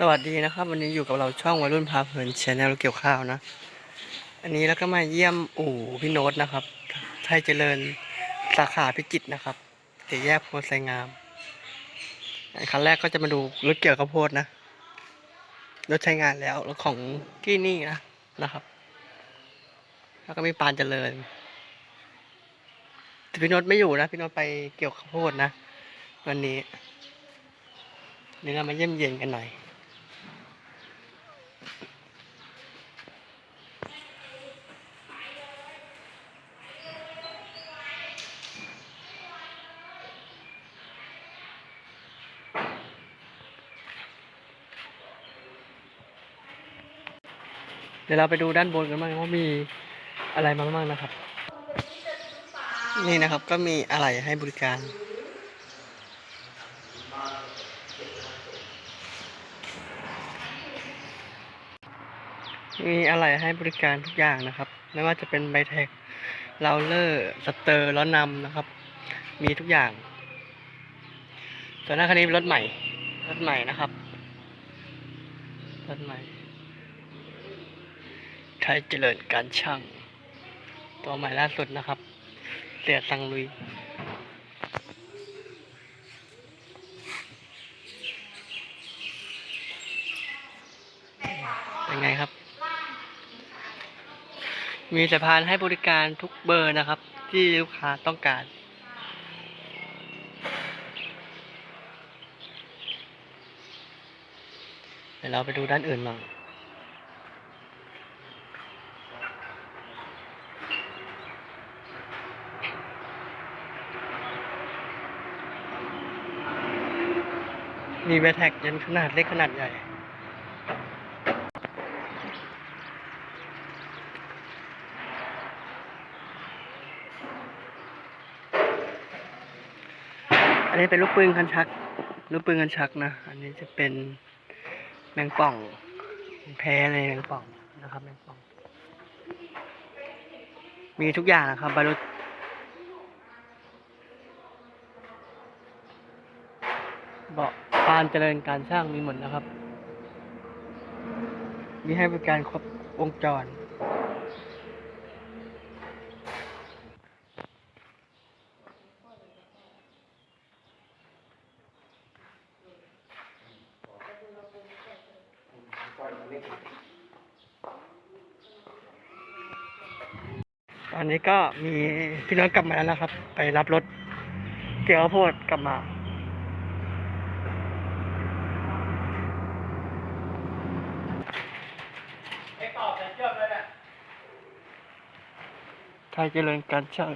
สวัสดีนะครับ วันนี้อยู่กับเราช่องวัยรุ่นพาเพลินชแนลเกี่ยวข้าวนะ อันนี้แล้วก็มาเยี่ยมอู่พี่โน้ตนะครับ ไทยเจริญสาขาพิจิตรนะครับเสี่แยกโพไซงามครั้งแรกก็จะมาดูรถเกี่ยวข้าวโพดนะรถใช้งานแล้วรถของที่นี่นะนะครับ แล้วก็มีปานเจริญแต่พี่โน้ตไม่อยู่นะพี่โน้ตไปเกี่ยวข้าวโพดนะ วันนี้เดี๋ยวเรามาเยี่ยมเยียนกันหน่อย เดี๋ยวเราไปดูด้านบนกันบ้างว่ามีอะไรมาบ้างนะครับ นี่นะครับก็มีอะไรให้บริการ มีอะไรให้บริการทุกอย่างนะครับ ไม่ว่าจะเป็นไบเทคเราเลอร์สเตอร์ล้อนำนะครับ มีทุกอย่างส่วนหน้าคันนี้เป็นรถใหม่รถใหม่นะครับรถใหม่ ไทยเจริญการช่าง ตัวใหม่ล่าสุดนะครับ เสียตังลุย เป็นไงครับ มีสะพานให้บริการทุกเบอร์นะครับ ที่ลูกค้าต้องการเดี๋ยวเราไปดูด้านอื่นบ้าง มีแบทแท็กยันขนาดเล็กขนาดใหญ่อันนี้เป็นลูกปืนคันชัก ลูกปืนคันชักนะ อันนี้จะเป็นแมงป่อง แพ้เลยแมงป่องนะครับแมงป่อง มีทุกอย่างนะครับบารุษเบาะปานเจริญการช่างมีหมดนะครับ มีให้บริการครบวงจรตอนนี้ก็มีพี่น้องกลับมาแล้วนะครับ ไปรับรถเกี่ยวโพดกลับมา ไทยเจริญการช่าง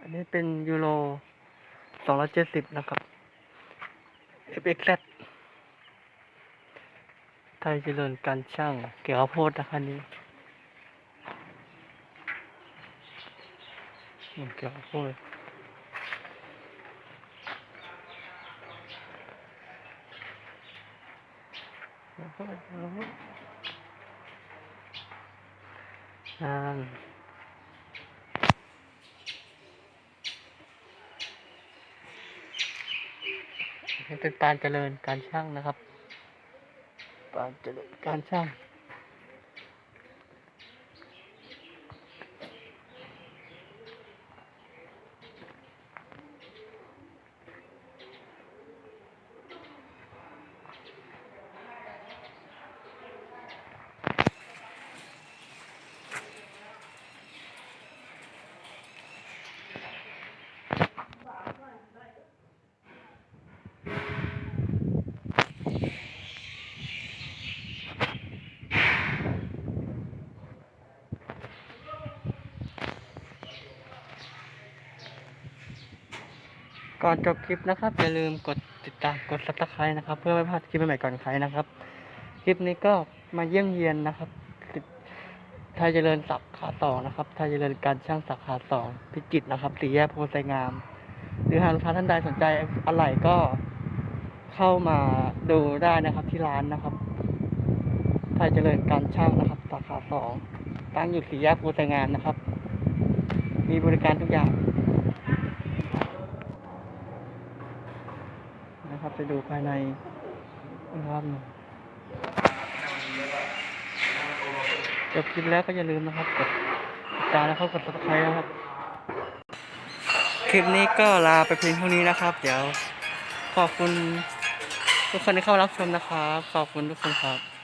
อันนี้เป็นยูโรสองร้อยเจ็ดสิบนะครับ FXZ ไทยเจริญการช่าง เกี่ยวกับโพดนะครับนี้เกี่ยวกับโพด เกี่ยวกับโพดเกี่ยวกับโพดอ่านี่เป็นการเจริญการช่างนะครับ การเจริญการช่าง ก่อนจบคลิปนะครับอย่าลืมกดติดตามกด subscribe นะครับ เพื่อไม่พลาดคลิปใหม่ๆก่อนใครนะครับ คลิปนี้ก็มาเยี่ยมเยียนนะครับไทยเจริญสาขาสองนะครับไทยเจริญการช่างสาขาสองพิจิตรนะครับสี่แยกโพไซงาม หรือหากลูกค้าท่านใดสนใจอะไรก็เข้ามาดูได้นะครับที่ร้านนะครับไทยเจริญการช่างนะครับสาขาสองตั้งอยู่สี่แยกโพไซงามนะครับ มีบริการทุกอย่าง นะครับ ไปดูภายในอีกรอบหนึ่งจบคลิปแล้วก็อย่าลืมนะครับกดติดตามแล้วก็กดติดตามนะครับ คลิปนี้ก็ลาไปเพียงเท่านี้นะครับ เดี๋ยวขอบคุณทุกคนที่เข้ารับชมนะครับ ขอบคุณทุกคนครับ